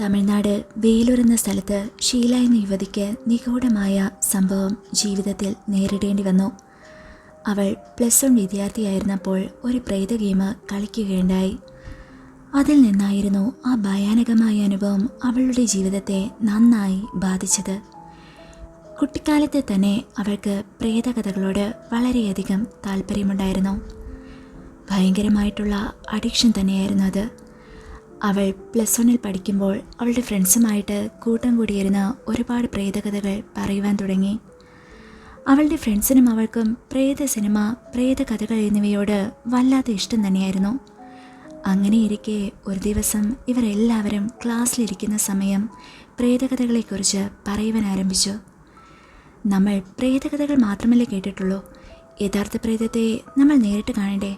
തമിഴ്നാട് വേലൂർ എന്ന സ്ഥലത്ത് ഷീല എന്ന യുവതിക്ക് നിഗൂഢമായ സംഭവം ജീവിതത്തിൽ നേരിടേണ്ടി വന്നു. അവൾ പ്ലസ് വൺ വിദ്യാർത്ഥിയായിരുന്നപ്പോൾ ഒരു പ്രേത ഗെയിം കളിക്കുകയുണ്ടായി. അതിൽ നിന്നായിരുന്നു ആ ഭയാനകമായ അനുഭവം അവളുടെ ജീവിതത്തെ നന്നായി ബാധിച്ചത്. കുട്ടിക്കാലത്തെ തന്നെ അവൾക്ക് പ്രേതകഥകളോട് വളരെയധികം താല്പര്യമുണ്ടായിരുന്നു. ഭയങ്കരമായിട്ടുള്ള അഡിക്ഷൻ തന്നെയായിരുന്നു അത്. അവൾ പ്ലസ് വണ്ണിൽ പഠിക്കുമ്പോൾ അവളുടെ ഫ്രണ്ട്സുമായിട്ട് കൂട്ടം കൂടിയിരുന്ന് ഒരുപാട് പ്രേതകഥകൾ പറയുവാൻ തുടങ്ങി. അവളുടെ ഫ്രണ്ട്സിനും അവൾക്കും പ്രേത സിനിമ പ്രേതകഥകൾ എന്നിവയോട് വല്ലാത്ത ഇഷ്ടം തന്നെയായിരുന്നു. അങ്ങനെയിരിക്കെ ഒരു ദിവസം ഇവരെല്ലാവരും ക്ലാസ്സിലിരിക്കുന്ന സമയം പ്രേതകഥകളെക്കുറിച്ച് പറയുവാൻ ആരംഭിച്ചു. നമ്മൾ പ്രേതകഥകൾ മാത്രമല്ലേ കേട്ടിട്ടുള്ളൂ. യഥാർത്ഥ പ്രേതത്തെ നമ്മൾ നേരിട്ട് കാണണ്ടേ?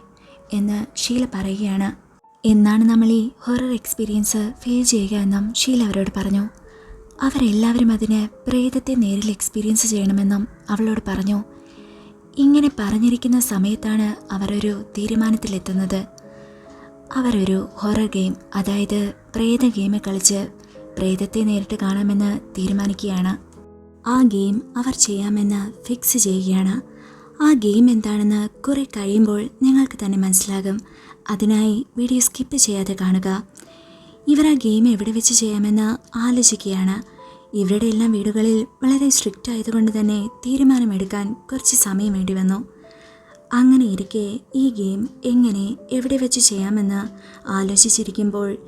എന്ന് ഷീല പറയുകയാണ്. എന്നാണ് നമ്മൾ ഈ ഹൊറർ എക്സ്പീരിയൻസ് ഫീൽ ചെയ്യുക എന്നും ഷീല അവരോട് പറഞ്ഞു. അവരെല്ലാവരും അതിന് പ്രേതത്തെ നേരിൽ എക്സ്പീരിയൻസ് ചെയ്യണമെന്നും അവളോട് പറഞ്ഞു. ഇങ്ങനെ പറഞ്ഞിരിക്കുന്ന സമയത്താണ് അവരൊരു തീരുമാനത്തിലെത്തുന്നത്. അവരൊരു ഹൊറർ ഗെയിം അതായത് പ്രേത ഗെയിം കളിച്ച് പ്രേതത്തെ നേരിട്ട് കാണാമെന്ന് തീരുമാനിക്കുകയാണ്. ആ ഗെയിം അവർ ചെയ്യാമെന്ന് ഫിക്സ് ചെയ്യുകയാണ്. ആ ഗെയിം എന്താണെന്ന് കുറെ കഴിയുമ്പോൾ നിങ്ങൾക്ക് തന്നെ മനസ്സിലാകും. അതിനായി വീഡിയോ സ്കിപ്പ് ചെയ്യാതെ കാണുക. ഇവർ ആ ഗെയിം എവിടെ വെച്ച് ചെയ്യാമെന്ന് ആലോചിക്കുകയാണ്. ഇവരുടെ എല്ലാം വീടുകളിൽ വളരെ സ്ട്രിക്റ്റ് ആയതുകൊണ്ട് തന്നെ തീരുമാനമെടുക്കാൻ കുറച്ച് സമയം വേണ്ടി വന്നു. അങ്ങനെ ഇരിക്കെ ഈ ഗെയിം എങ്ങനെ എവിടെ വെച്ച് ചെയ്യാമെന്ന് ആലോചിച്ചിരിക്കുമ്പോൾ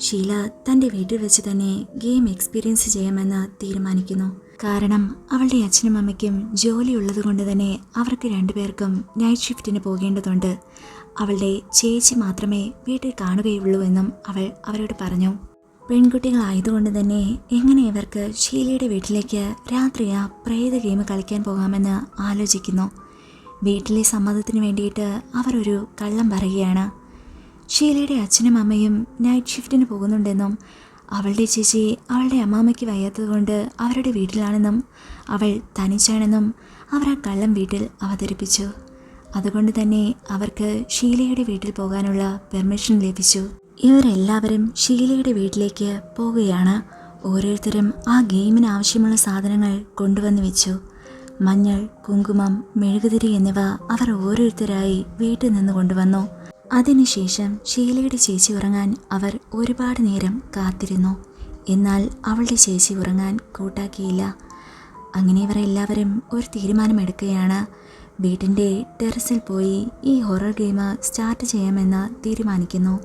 ഷീല തന്റെ വീട്ടിൽ വെച്ച് തന്നെ ഗെയിം എക്സ്പീരിയൻസ് ചെയ്യാമെന്ന് തീരുമാനിക്കുന്നു. കാരണം അവളുടെ അച്ഛനും അമ്മയ്ക്കും ജോലി ഉള്ളതുകൊണ്ട് തന്നെ അവർക്ക് രണ്ടുപേർക്കും നൈറ്റ് ഷിഫ്റ്റിന് പോകേണ്ടതുണ്ട്. അവളുടെ ചേച്ചി മാത്രമേ വീട്ടിൽ കാണുകയുള്ളൂ എന്നും അവൾ അവരോട് പറഞ്ഞു. പെൺകുട്ടികളായതുകൊണ്ട് തന്നെ എങ്ങനെ ഇവർക്ക് ഷീലയുടെ വീട്ടിലേക്ക് രാത്രി ആ പ്രേത ഗെയിം കളിക്കാൻ പോകാമെന്ന് ആലോചിക്കുന്നു. വീട്ടിലെ സമ്മതത്തിന് വേണ്ടിയിട്ട് അവരൊരു കള്ളം പറയുകയാണ്. ഷീലയുടെ അച്ഛനും അമ്മയും നൈറ്റ് ഷിഫ്റ്റിന് പോകുന്നുണ്ടെന്നും അവളുടെ ചേച്ചി അവളുടെ അമ്മാമ്മയ്ക്ക് വയ്യാത്തതുകൊണ്ട് അവരുടെ വീട്ടിലാണെന്നും അവൾ തനിച്ചാണെന്നും അവർ ആ കള്ളം വീട്ടിൽ അവതരിപ്പിച്ചു. അതുകൊണ്ട് തന്നെ അവർക്ക് ഷീലയുടെ വീട്ടിൽ പോകാനുള്ള പെർമിഷൻ ലഭിച്ചു. ഇവരെല്ലാവരും ഷീലയുടെ വീട്ടിലേക്ക് പോവുകയാണ്. ഓരോരുത്തരും ആ ഗെയിമിന് ആവശ്യമുള്ള സാധനങ്ങൾ കൊണ്ടുവന്ന് വെച്ചു. മഞ്ഞൾ കുങ്കുമം മെഴുകുതിരി എന്നിവ അവർ ഓരോരുത്തരായി വീട്ടിൽ നിന്ന് കൊണ്ടുവന്നു. അതിനുശേഷം ഷീലയുടെ ചേച്ചി ഉറങ്ങാൻ അവർ ഒരുപാട് നേരം കാത്തിരുന്നു. എന്നാൽ അവളുടെ ചേച്ചി ഉറങ്ങാൻ കൂട്ടാക്കിയില്ല. അങ്ങനെ ഇവർ എല്ലാവരും ഒരു തീരുമാനമെടുക്കുകയാണ്. വീട്ടിന്റെ ടെറസിൽ പോയി ഈ ഹൊറർ ഗെയിം സ്റ്റാർട്ട് ചെയ്യാമെന്ന് തീരുമാനിക്കുന്നു.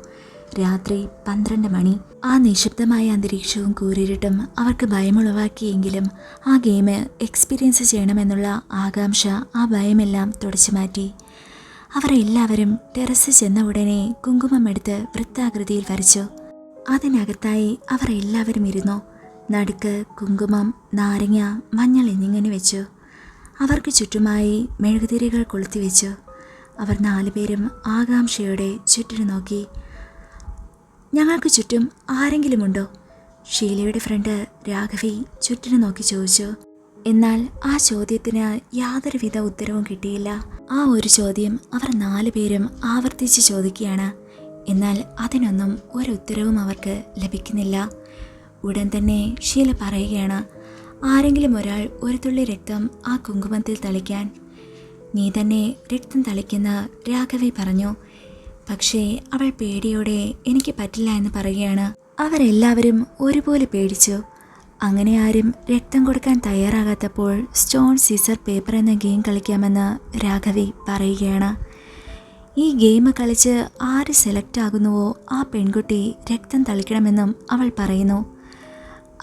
രാത്രി പന്ത്രണ്ട് മണി. ആ നിശബ്ദമായ അന്തരീക്ഷവും കൂരിരുട്ടും അവർക്ക് ഭയമുളവാക്കിയെങ്കിലും ആ ഗെയിം എക്സ്പീരിയൻസ് ചെയ്യണമെന്നുള്ള ആകാംക്ഷ ആ ഭയമെല്ലാം തുടച്ചു മാറ്റി. അവർ എല്ലാവരും ടെറസ് ചെന്ന ഉടനെ കുങ്കുമം എടുത്ത് വൃത്താകൃതിയിൽ വരച്ചു. അതിനകത്തായി അവർ എല്ലാവരും ഇരുന്നു. നടുക്ക് കുങ്കുമം നാരങ്ങ മഞ്ഞൾ എന്നിങ്ങനെ വെച്ചു. അവർക്ക് ചുറ്റുമായി മെഴുകുതിരികൾ കൊളുത്തിവെച്ചു അവർ നാലുപേരും ആകാംക്ഷയോടെ ചുറ്റിനു നോക്കി. ഞങ്ങൾക്ക് ചുറ്റും ആരെങ്കിലുമുണ്ടോ? ഷീലയുടെ ഫ്രണ്ട് രാഘവി ചുറ്റിനു നോക്കി ചോദിച്ചു. എന്നാൽ ആ ചോദ്യത്തിന് യാതൊരുവിധ ഉത്തരവും കിട്ടിയില്ല. ആ ഒരു ചോദ്യം അവർ നാലു പേരും ആവർത്തിച്ച് ചോദിക്കുകയാണ്. എന്നാൽ അതിനൊന്നും ഒരു ഉത്തരവും അവർക്ക് ലഭിക്കുന്നില്ല. ഉടൻ തന്നെ ഷീല പറയുകയാണ് ആരെങ്കിലും ഒരാൾ ഒരു തുള്ളി രക്തം ആ കുങ്കുമത്തിൽ തളിക്കാൻ. നീ തന്നെ രക്തം തളിക്കുന്ന രാഘവി പറഞ്ഞു. പക്ഷേ അവൾ പേടിയോടെ എനിക്ക് പറ്റില്ല എന്ന് പറയുകയാണ്. അവരെല്ലാവരും ഒരുപോലെ പേടിച്ചു. അങ്ങനെ ആരും രക്തം കൊടുക്കാൻ തയ്യാറാകാത്തപ്പോൾ സ്റ്റോൺ സീസർ പേപ്പർ എന്ന ഗെയിം കളിക്കാമെന്ന് രാഘവി പറയുകയാണ്. ഈ ഗെയിം കളിച്ച് ആര് സെലക്ട് ആകുന്നുവോ ആ പെൺകുട്ടി രക്തം തളിക്കണമെന്നും അവൾ പറയുന്നു.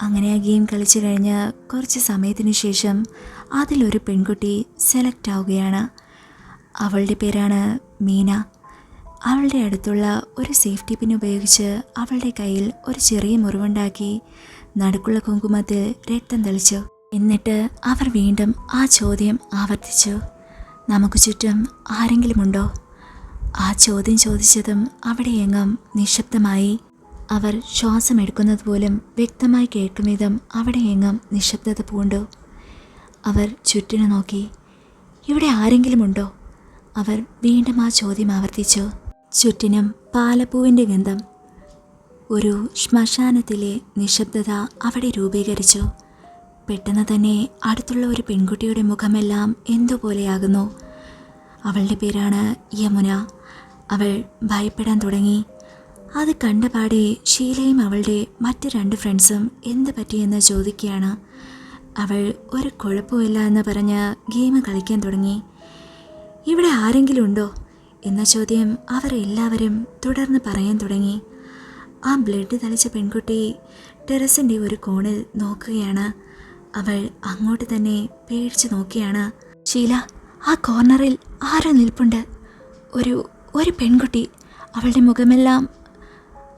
അങ്ങനെ ആ ഗെയിം കളിച്ചു കഴിഞ്ഞ് കുറച്ച് സമയത്തിന് ശേഷം അതിലൊരു പെൺകുട്ടി സെലക്ട് ആവുകയാണ്. അവളുടെ പേരാണ് മീന. അവളുടെ അടുത്തുള്ള ഒരു സേഫ്റ്റി പിൻ ഉപയോഗിച്ച് അവളുടെ കയ്യിൽ ഒരു ചെറിയ മുറിവുണ്ടാക്കി നടുക്കുള്ള കുങ്കുമത്തിൽ രക്തം തെളിച്ചു. എന്നിട്ട് അവർ വീണ്ടും ആ ചോദ്യം ആവർത്തിച്ചു. നമുക്ക് ചുറ്റും ആരെങ്കിലുമുണ്ടോ? ആ ചോദ്യം ചോദിച്ചതും അവിടെയെങ്ങും നിശബ്ദമായി. അവർ ശ്വാസം എടുക്കുന്നത് പോലും വ്യക്തമായി കേൾക്കും വിധം അവിടെയെങ്ങും നിശബ്ദത പൂണ്ടു. അവർ ചുറ്റിനു നോക്കി. ഇവിടെ ആരെങ്കിലുമുണ്ടോ? അവർ വീണ്ടും ആ ചോദ്യം ആവർത്തിച്ചു. ചുറ്റിനും പാലപ്പൂവിന്റെ ഗന്ധം ഒരു ശ്മശാനത്തിലെ നിശബ്ദത അവിടെ രൂപീകരിച്ചു. പെട്ടെന്ന് തന്നെ അടുത്തുള്ള ഒരു പെൺകുട്ടിയുടെ മുഖമെല്ലാം എന്തുപോലെയാകുന്നു. അവളുടെ പേരാണ് യമുന. അവൾ ഭയപ്പെടാൻ തുടങ്ങി. അത് കണ്ടപാടെ ഷീലയും അവളുടെ മറ്റ് രണ്ട് ഫ്രണ്ട്സും എന്ത് പറ്റിയെന്ന് ചോദിക്കുകയാണ്. അവൾ ഒരു കുഴപ്പമില്ല എന്ന് പറഞ്ഞ് ഗെയിം കളിക്കാൻ തുടങ്ങി. ഇവിടെ ആരെങ്കിലും ഉണ്ടോ? എന്ന ചോദ്യം അവരെല്ലാവരും തുടർന്ന് പറയാൻ തുടങ്ങി. ആ ബ്ലഡ് തളിച്ച പെൺകുട്ടി ടെറസിന്റെ ഒരു കോണിൽ നോക്കുകയാണ്. അവൾ അങ്ങോട്ട് തന്നെ പേടിച്ചു നോക്കിയാണ്. ഷീല ആ കോർണറിൽ ആരോ നിൽപ്പുണ്ട്. ഒരു ഒരു പെൺകുട്ടി. അവളുടെ മുഖമെല്ലാം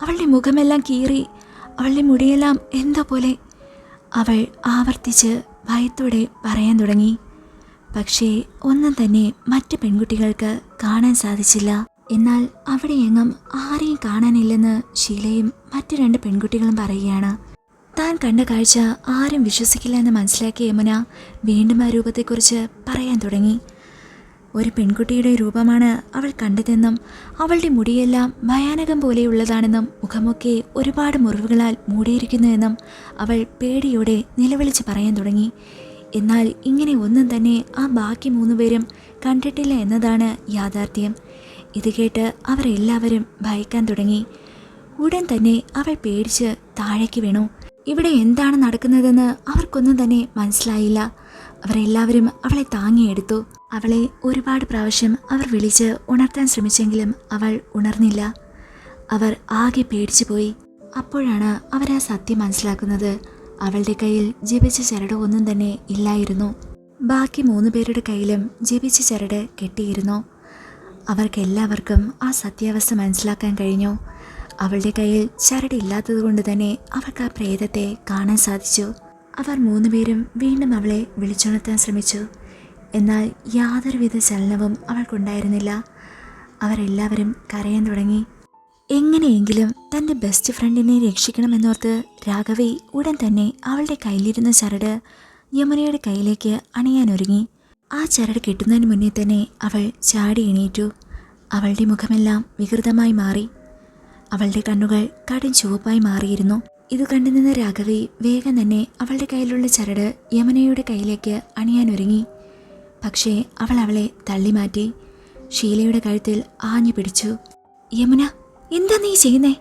അവളുടെ മുഖമെല്ലാം കീറി അവളുടെ മുടിയെല്ലാം എന്തോ പോലെ. അവൾ ആവർത്തിച്ച് ഭയത്തോടെ പറയാൻ തുടങ്ങി. പക്ഷേ ഒന്നും തന്നെ മറ്റ് പെൺകുട്ടികൾക്ക് കാണാൻ സാധിച്ചില്ല. എന്നാൽ അവിടെ എങ്ങും ആരെയും കാണാനില്ലെന്ന് ഷീലയും മറ്റു രണ്ട് പെൺകുട്ടികളും പറയുകയാണ്. താൻ കണ്ട കാഴ്ച ആരും വിശ്വസിക്കില്ല എന്ന് മനസ്സിലാക്കിയ യമുന വീണ്ടും ആ രൂപത്തെക്കുറിച്ച് പറയാൻ തുടങ്ങി. ഒരു പെൺകുട്ടിയുടെ രൂപമാണ് അവൾ കണ്ടതെന്നും അവളുടെ മുടിയെല്ലാം ഭയാനകം പോലെയുള്ളതാണെന്നും മുഖമൊക്കെ ഒരുപാട് മുറിവുകളാൽ മൂടിയിരിക്കുന്നുവെന്നും അവൾ പേടിയോടെ നിലവിളിച്ച് പറയാൻ തുടങ്ങി. എന്നാൽ ഇങ്ങനെ ഒന്നും തന്നെ ആ ബാക്കി മൂന്നുപേരും കണ്ടിട്ടില്ല എന്നതാണ് യാഥാർത്ഥ്യം. ഇത് കേട്ട് അവരെല്ലാവരും ഭയക്കാൻ തുടങ്ങി. ഉടൻ തന്നെ അവൾ പേടിച്ച് താഴേക്ക് വീണു. ഇവിടെ എന്താണ് നടക്കുന്നതെന്ന് അവർക്കൊന്നും തന്നെ മനസ്സിലായില്ല. അവരെല്ലാവരും അവളെ താങ്ങിയെടുത്തു അവളെ ഒരുപാട് പ്രാവശ്യം അവർ വിളിച്ച് ഉണർത്താൻ ശ്രമിച്ചെങ്കിലും അവൾ ഉണർന്നില്ല. അവർ ആകെ പേടിച്ചു പോയി. അപ്പോഴാണ് അവർ ആ സത്യം മനസ്സിലാക്കുന്നത്. അവളുടെ കയ്യിൽ ജപിച്ച ചരട് ഒന്നും തന്നെ ഇല്ലായിരുന്നു. ബാക്കി മൂന്ന് പേരുടെ കയ്യിലും ജപിച്ച ചരട് കെട്ടിയിരുന്നു. അവർക്കെല്ലാവർക്കും ആ സത്യാവസ്ഥ മനസ്സിലാക്കാൻ കഴിഞ്ഞു. അവളുടെ കയ്യിൽ ചരട് കൊണ്ട് തന്നെ അവർക്ക് ആ പ്രേതത്തെ കാണാൻ സാധിച്ചു. അവർ മൂന്നുപേരും വീണ്ടും അവളെ വിളിച്ചുണർത്താൻ ശ്രമിച്ചു. എന്നാൽ യാതൊരുവിധ ചലനവും അവൾക്കുണ്ടായിരുന്നില്ല. അവരെല്ലാവരും കരയാൻ തുടങ്ങി. എങ്ങനെയെങ്കിലും തന്റെ ബെസ്റ്റ് ഫ്രണ്ടിനെ രക്ഷിക്കണമെന്നോർത്ത് രാഘവി ഉടൻ തന്നെ അവളുടെ കയ്യിലിരുന്ന ചരട് യമുനയുടെ കയ്യിലേക്ക് അണിയാനൊരുങ്ങി. ആ ചരട് കിട്ടുന്നതിന് മുന്നേ തന്നെ അവൾ ചാടി എണീറ്റു. അവളുടെ മുഖമെല്ലാം വികൃതമായി മാറി. അവളുടെ കണ്ണുകൾ കടും ചുവപ്പായി മാറിയിരുന്നു. ഇത് കണ്ടുനിന്ന രാഘവി വേഗം തന്നെ അവളുടെ കയ്യിലുള്ള ചരട് യമനയുടെ കയ്യിലേക്ക് അണിയാനൊരുങ്ങി പക്ഷേ അവൾ അവളെ തള്ളിമാറ്റി ഷീലയുടെ കഴുത്തിൽ ആഞ്ഞു പിടിച്ചു. യമുന എന്താ നീ ചെയ്യുന്നേ?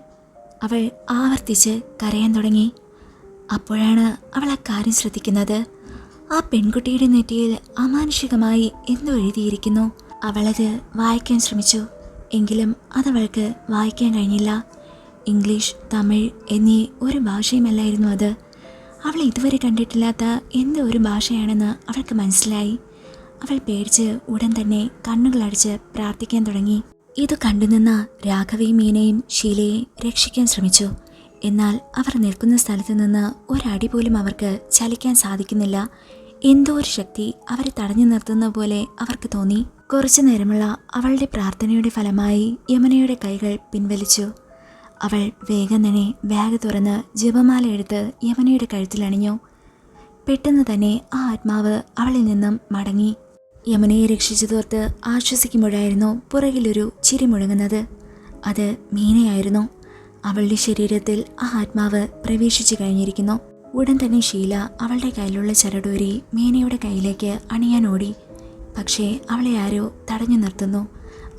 അവൾ ആവർത്തിച്ച് കരയാൻ തുടങ്ങി. അപ്പോഴാണ് അവൾ അക്കാര്യം കാര്യം ശ്രദ്ധിക്കുന്നത്. ആ പെൺകുട്ടിയുടെ നെറ്റിയിൽ അമാനുഷികമായി എന്തോ എഴുതിയിരിക്കുന്നു. അവളത് വായിക്കാൻ ശ്രമിച്ചു. എങ്കിലും അതവൾക്ക് വായിക്കാൻ കഴിഞ്ഞില്ല. ഇംഗ്ലീഷ് തമിഴ് എന്നീ ഒരു ഭാഷയുമല്ലായിരുന്നു അത്. അവൾ ഇതുവരെ കണ്ടിട്ടില്ലാത്ത എന്ത് ഒരു ഭാഷയാണെന്ന് അവൾക്ക് മനസ്സിലായി. അവൾ പേടിച്ച് ഉടൻ തന്നെ കണ്ണുകളടിച്ച് പ്രാർത്ഥിക്കാൻ തുടങ്ങി. ഇത് കണ്ടുനിന്ന രാഘവയും മീനയും ഷീലയെ രക്ഷിക്കാൻ ശ്രമിച്ചു. എന്നാൽ അവർ നിൽക്കുന്ന സ്ഥലത്ത് നിന്ന് ഒരടി പോലും അവർക്ക് ചലിക്കാൻ സാധിക്കുന്നില്ല. എന്തോ ഒരു ശക്തി അവരെ തടഞ്ഞു നിർത്തുന്ന പോലെ അവർക്ക് തോന്നി. കുറച്ചു നേരമുള്ള അവളുടെ പ്രാർത്ഥനയുടെ ഫലമായി യമനയുടെ കൈകൾ പിൻവലിച്ചു. അവൾ വേഗം തന്നെ ബാഗ് തുറന്ന് ജപമാല എടുത്ത് യമുനയുടെ കഴുത്തിലണിഞ്ഞു പെട്ടെന്ന് തന്നെ ആ ആത്മാവ് അവളിൽ നിന്നും മടങ്ങി. യമുനയെ രക്ഷിച്ചതോർത്ത് ആശ്വസിക്കുമ്പോഴായിരുന്നു പുറകിലൊരു ചിരി മുഴങ്ങുന്നത്. അത് മീനയായിരുന്നു. അവളുടെ ശരീരത്തിൽ ആ ആത്മാവ് പ്രവേശിച്ചു കഴിഞ്ഞിരിക്കുന്നു. ഉടൻ തന്നെ ഷീല അവളുടെ കയ്യിലുള്ള ചരടൂരി മീനയുടെ കയ്യിലേക്ക് അണിയാൻ ഓടി. പക്ഷേ അവളെ ആരോ തടഞ്ഞു നിർത്തുന്നു.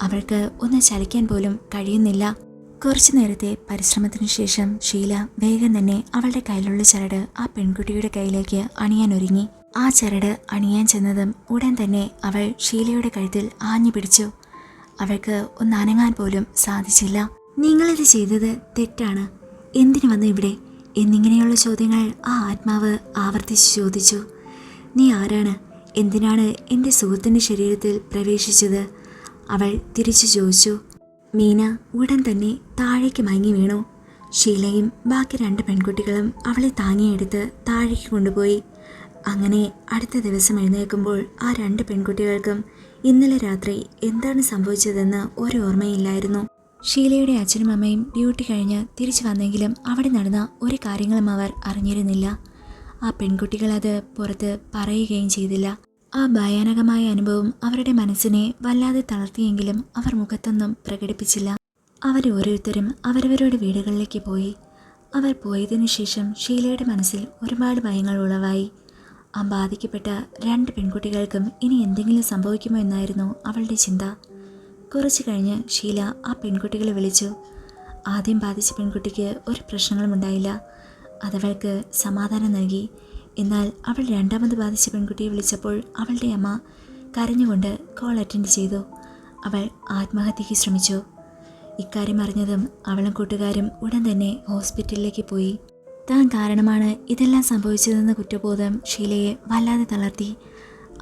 അവൾക്ക് ഒന്ന് ചലിക്കാൻ പോലും കഴിയുന്നില്ല. കുറച്ചു നേരത്തെ പരിശ്രമത്തിനു ശേഷം ഷീല വേഗം തന്നെ അവളുടെ കയ്യിലുള്ള ചരട് ആ പെൺകുട്ടിയുടെ കയ്യിലേക്ക് അണിയാൻ ഒരുങ്ങി. ആ ചരട് അണിയാൻ ചെന്നതും ഉടൻ തന്നെ അവൾ ഷീലയുടെ കഴുത്തിൽ ആഞ്ഞു പിടിച്ചു. അവൾക്ക് ഒന്ന് അനങ്ങാൻ പോലും സാധിച്ചില്ല. നിങ്ങളിത് ചെയ്തത് തെറ്റാണ്. എന്തിനു വന്നു ഇവിടെ? എന്നിങ്ങനെയുള്ള ചോദ്യങ്ങൾ ആ ആത്മാവ് ആവർത്തിച്ച് ചോദിച്ചു. നീ ആരാണ്? എന്തിനാണ് എന്റെ സുഹൃത്തിന്റെ ശരീരത്തിൽ പ്രവേശിച്ചത്? അവൾ തിരിച്ചു ചോദിച്ചു. മീന ഉടൻ തന്നെ താഴേക്ക് മയങ്ങി വീണു. ഷീലയും ബാക്കി രണ്ട് പെൺകുട്ടികളും അവളെ താങ്ങിയെടുത്ത് താഴേക്ക് കൊണ്ടുപോയി. അങ്ങനെ അടുത്ത ദിവസം എഴുന്നേൽക്കുമ്പോൾ ആ രണ്ട് പെൺകുട്ടികൾക്കും ഇന്നലെ രാത്രി എന്താണ് സംഭവിച്ചതെന്ന് ഒരു ഓർമ്മയില്ലായിരുന്നു. ഷീലയുടെ അച്ഛനും അമ്മയും ഡ്യൂട്ടി കഴിഞ്ഞ് തിരിച്ചു വന്നെങ്കിലും അവിടെ നടന്ന ഒരു കാര്യങ്ങളും അവർ അറിഞ്ഞിരുന്നില്ല. ആ പെൺകുട്ടികൾ അത് പുറത്ത് പറയുകയും ചെയ്തില്ല. ആ ഭയാനകമായ അനുഭവം അവരുടെ മനസ്സിനെ വല്ലാതെ തളർത്തിയെങ്കിലും അവർ മുഖത്തൊന്നും പ്രകടിപ്പിച്ചില്ല. അവർ ഓരോരുത്തരും അവരവരുടെ വീടുകളിലേക്ക് പോയി. അവർ പോയതിനു ശേഷം ഷീലയുടെ മനസ്സിൽ ഒരുപാട് ഭയങ്ങൾ ഉളവായി. ആ ബാധിക്കപ്പെട്ട രണ്ട് പെൺകുട്ടികൾക്കും ഇനി എന്തെങ്കിലും സംഭവിക്കുമോ എന്നായിരുന്നു അവളുടെ ചിന്ത. കുറച്ചു കഴിഞ്ഞ് ഷീല ആ പെൺകുട്ടികളെ വിളിച്ചു. ആദ്യം ബാധിച്ച പെൺകുട്ടിക്ക് ഒരു പ്രശ്നങ്ങളും ഉണ്ടായില്ല. അതവൾക്ക് സമാധാനം നൽകി. എന്നാൽ അവൾ രണ്ടാമത് ബാധിച്ച പെൺകുട്ടിയെ വിളിച്ചപ്പോൾ അവളുടെ അമ്മ കരഞ്ഞുകൊണ്ട് കോൾ അറ്റൻഡ് ചെയ്തു. അവൾ ആത്മഹത്യയ്ക്ക് ശ്രമിച്ചു. ഇക്കാര്യം അറിഞ്ഞതും അവളും കൂട്ടുകാരും ഉടൻ തന്നെ ഹോസ്പിറ്റലിലേക്ക് പോയി. താൻ കാരണമാണ് ഇതെല്ലാം സംഭവിച്ചതെന്ന കുറ്റബോധം ഷീലയെ വല്ലാതെ തളർത്തി.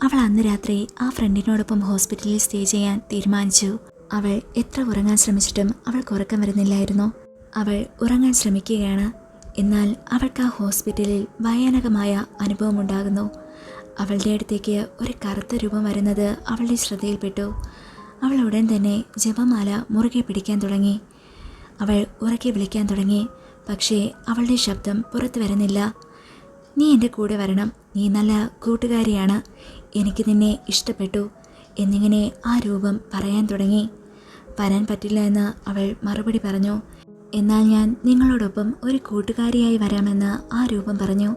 അവൾ അന്ന് രാത്രി ആ ഫ്രണ്ടിനോടൊപ്പം ഹോസ്പിറ്റലിൽ സ്റ്റേ ചെയ്യാൻ തീരുമാനിച്ചു. അവൾ എത്ര ഉറങ്ങാൻ ശ്രമിച്ചിട്ടും അവൾക്ക് ഉറക്കം വരുന്നില്ലായിരുന്നു. അവൾ ഉറങ്ങാൻ ശ്രമിക്കുകയാണ്. എന്നാൽ അവൾക്ക് ആ ഹോസ്പിറ്റലിൽ ഭയാനകമായ അനുഭവം ഉണ്ടാകുന്നു. അവളുടെ അടുത്തേക്ക് ഒരു കറുത്ത രൂപം വരുന്നത് അവളുടെ ശ്രദ്ധയിൽപ്പെട്ടു. അവൾ ഉടൻ തന്നെ ജപമാല മുറുകെ പിടിക്കാൻ തുടങ്ങി. അവൾ ഉറക്കെ വിളിക്കാൻ തുടങ്ങി. പക്ഷേ അവളുടെ ശബ്ദം പുറത്തു വരുന്നില്ല. നീ എന്റെ കൂടെ വരണം. നീ നല്ല കൂട്ടുകാരിയാണ്. എനിക്ക് നിന്നെ ഇഷ്ടപ്പെട്ടു. എന്നിങ്ങനെ ആ രൂപം പറയാൻ തുടങ്ങി. വരാൻ പറ്റില്ല എന്ന് അവൾ മറുപടി പറഞ്ഞു. എന്നാൽ ഞാൻ നിങ്ങളോടൊപ്പം ഒരു കൂട്ടുകാരിയായി വരാമെന്ന് ആ രൂപം പറഞ്ഞു.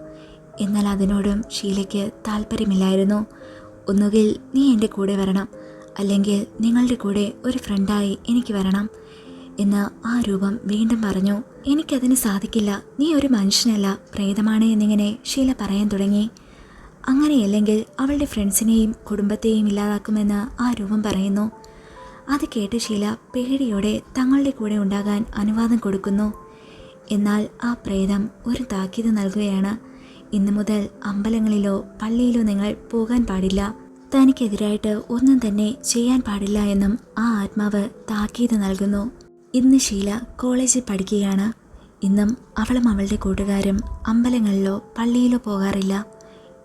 എന്നാൽ അതിനോടും ഷീലയ്ക്ക് താല്പര്യമില്ലായിരുന്നു ഒന്നുകിൽ നീ എന്റെ കൂടെ വരണം അല്ലെങ്കിൽ നിങ്ങളുടെ കൂടെ ഒരു ഫ്രണ്ടായി എനിക്ക് വരണം എന്ന് ആ രൂപം വീണ്ടും പറഞ്ഞു. എനിക്കതിന് സാധിക്കില്ല. നീ ഒരു മനുഷ്യനല്ല. പ്രേതമാണ് എന്നിങ്ങനെ ഷീല പറയാൻ തുടങ്ങി. അങ്ങനെയല്ലെങ്കിൽ അവളുടെ ഫ്രണ്ട്സിനെയും കുടുംബത്തെയും ഇല്ലാതാക്കുമെന്ന് ആ രൂപം പറയുന്നു. അത് കേട്ട് ശീല പേടിയോടെ തങ്ങളുടെ കൂടെ ഉണ്ടാകാൻ അനുവാദം കൊടുക്കുന്നു. എന്നാൽ ആ പ്രേതം ഒരു താക്കീത് നൽകുകയാണ്. ഇന്നു മുതൽ അമ്പലങ്ങളിലോ പള്ളിയിലോ നിങ്ങൾ പോകാൻ പാടില്ല. തനിക്കെതിരായിട്ട് ഒന്നും തന്നെ ചെയ്യാൻ പാടില്ല എന്നും ആ ആത്മാവ് താക്കീത് നൽകുന്നു. ഇന്ന് ഷീല കോളേജിൽ പഠിക്കുകയാണ്. ഇന്നും അവളും അവളുടെ കൂട്ടുകാരും അമ്പലങ്ങളിലോ പള്ളിയിലോ പോകാറില്ല.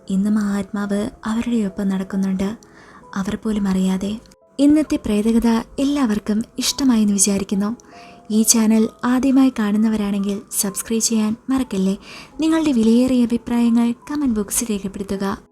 ഇന്നും ആ ആത്മാവ് അവരുടെ ഒപ്പം നടക്കുന്നുണ്ട്. അവർ പോലും അറിയാതെ. ഇന്നത്തെ പ്രേതകഥ എല്ലാവർക്കും ഇഷ്ടമായി എന്ന് വിചാരിക്കുന്നു. ഈ ചാനൽ ആദ്യമായി കാണുന്നവരാണെങ്കിൽ സബ്സ്ക്രൈബ് ചെയ്യാൻ മറക്കല്ലേ? നിങ്ങളുടെ വിലയേറിയ അഭിപ്രായങ്ങൾ കമന്റ് ബോക്സിൽ രേഖപ്പെടുത്തുക.